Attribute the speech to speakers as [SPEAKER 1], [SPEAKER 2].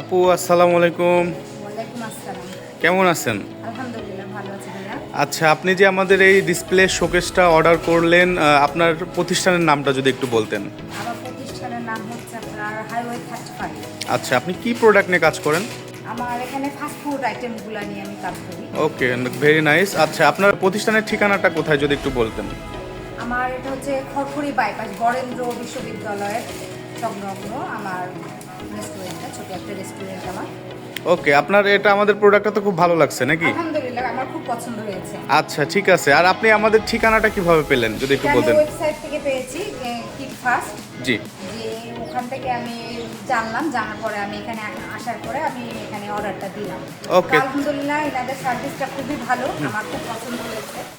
[SPEAKER 1] আপু আসসালামু আলাইকুম। কেমন আছেন? আচ্ছা আপনি যে আমাদের এই ডিসপ্লে শোকেসটা অর্ডার করলেন আপনার প্রতিষ্ঠানের নামটা যদি একটু বলতেন।
[SPEAKER 2] আমার প্রতিষ্ঠানের নাম হচ্ছে আপনার হাইওয়ে
[SPEAKER 1] আচ্ছা আপনি কি প্রোডাক্ট নিয়ে কাজ করেন?
[SPEAKER 2] আমার এখানে ফাস্ট ফুড আইটেমগুলো নিয়ে আমি কাজ করি।
[SPEAKER 1] ওকে ভেরি নাইস আচ্ছা আপনার প্রতিষ্ঠানের ঠিকানাটা কোথায় যদি একটু বলতেন?
[SPEAKER 2] আমার এটা হচ্ছে খড়খড়ি বাইপাস বরেন্দ্র বিশ্ববিদ্যালয়ের আমার রেস্টুরেন্টটা ছোট একটা রেস্টুরেন্ট আমার।
[SPEAKER 1] ওকে আপনার এটা আমাদের প্রোডাক্টটা তো খুব ভালো লাগছে নাকি?
[SPEAKER 2] আলহামদুলিল্লাহ আমার খুব পছন্দ হয়েছে।
[SPEAKER 1] আচ্ছা ঠিক আছে। আর আপনি আমাদের ঠিকানাটা কীভাবে পেলেন যদি একটু বলতেন?
[SPEAKER 2] ওয়েবসাইট থেকে পেয়েছি কিক ফাস্ট
[SPEAKER 1] জি।
[SPEAKER 2] যে ওখান থেকে আমি জানলাম জানার পরে আমি এখানে আসার পরে আমি এখানে অর্ডারটা দিলাম।
[SPEAKER 1] Okay.
[SPEAKER 2] আলহামদুলিল্লাহ এনাদের সার্ভিসটা খুবই ভালো আমার খুব পছন্দ হয়েছে।